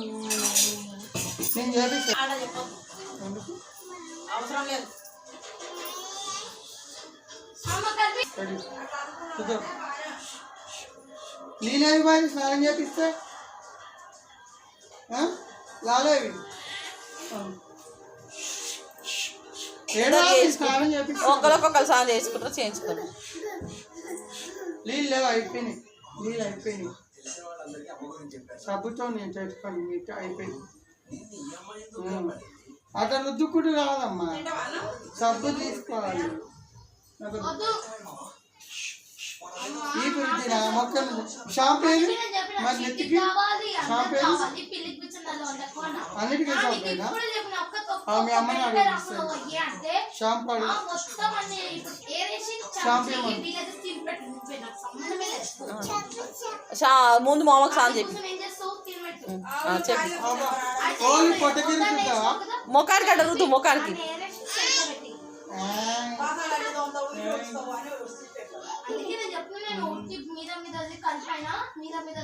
నేను చేపిస్తా అవసరం లేదు రెడీ. బాయ్ స్నానం చేపిస్తే లాలేవి ఆ. ఏడా స్నానం చేపిస్తే ఒకరికొకరు చేసుకుంటారు చేయించుకుంటారు నీళ్ళు లేవు అయిపోయినాయి నీళ్ళు అయిపోయినాయి సబ్బుతో నేను తెచ్చుకోండి మీకు అయిపోయింది. అట్లా రుద్దుకుంటూ రాదమ్మా. సబ్బు తీసుకోవాలి. ఈ గురించి నా మొక్కలు మరి నెత్తికి? షాంపూ ఏది అన్నిటికీ షాంపూ ఏనా ఆ, మీ అమ్మని అడిగి షాంపూ షాంపూ షా ముందు మామకు సాయం చెప్పి చెప్పి ముఖానికి అట్ట రుద్దు ముఖానికి మీద మీద